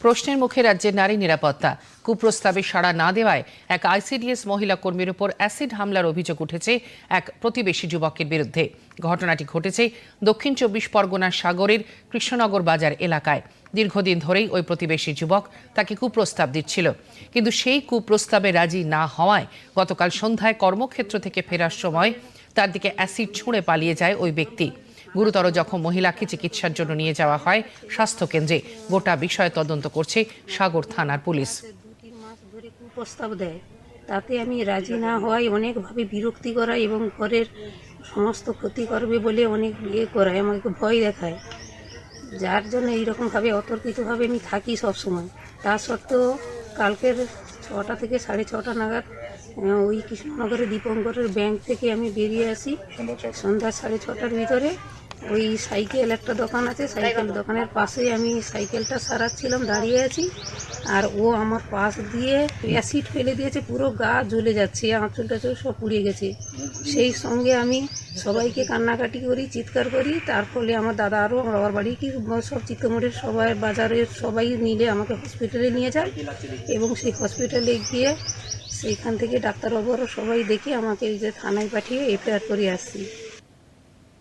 প্রশ্নের মুখে রাজ্যের নারী নিরাপত্তা। কুপ্রস্তাবে সাড়া না দেওয়ায় এক আইসিডিএস মহিলা কর্মীর উপর অ্যাসিড হামলার অভিযোগ উঠেছে এক প্রতিবেশী যুবকের বিরুদ্ধে। ঘটনাটি ঘটেছে দক্ষিণ চব্বিশ পরগনার সাগরের কৃষ্ণনগর বাজার এলাকায়। দীর্ঘদিন ধরেই ওই প্রতিবেশী যুবক তাকে কুপ্রস্তাব দিচ্ছিল। কিন্তু সেই কুপ্রস্তাবে রাজি না হওয়ায় গতকাল সন্ধ্যায় কর্মক্ষেত্র থেকে ফেরার সময় তার দিকে অ্যাসিড ছুঁড়ে পালিয়ে যায় ওই ব্যক্তি। গুরুতর জখম মহিলাকে চিকিৎসার জন্য নিয়ে যাওয়া হয় স্বাস্থ্যকেন্দ্রে। গোটা বিষয় তদন্ত করছে সাগর থানার পুলিশ। কুপ্রস্তাব দেয়। তাতে আমি রাজি না হওয়ায় অনেকভাবে বিরক্তি করায় এবং ঘরের সমস্ত ক্ষতি করবে বলে অনেক ইয়ে করায়, আমাকে ভয় দেখায়। যার জন্য এইরকমভাবে অতর্কিতভাবে আমি থাকি সব সময় তা সত্ত্বেও কালকের ছটা থেকে সাড়ে ছটা নাগাদ ওই কৃষ্ণনগরের দীপঙ্করের ব্যাংক থেকে আমি বেরিয়ে আসি। সন্ধ্যা সাড়ে ছটার ভিতরে ওই সাইকেল একটা দোকান আছে, সাইকেল দোকানের পাশে আমি সাইকেলটা সারাচ্ছিলাম, দাঁড়িয়ে আছি। আর ও আমার পাশ দিয়ে অ্যাসিড ফেলে দিয়েছে, পুরো গা জ্বলে যাচ্ছে আঁচল টাচল সব পুড়িয়ে গেছে। সেই সঙ্গে আমি সবাইকে কান্নাকাটি করি, চিৎকার করি, তার ফলে আমার দাদা আরও আমার বাড়ি কি, সব চিত্তমোড়ের সবাই, বাজারের সবাই মিলে আমাকে হসপিটালে নিয়ে যায় এবং সেই হসপিটালে গিয়ে সেইখান থেকে ডাক্তারবাবুরা সবাই দেখে আমাকে এই যে থানায় পাঠিয়ে এফআইআর করে আসছি।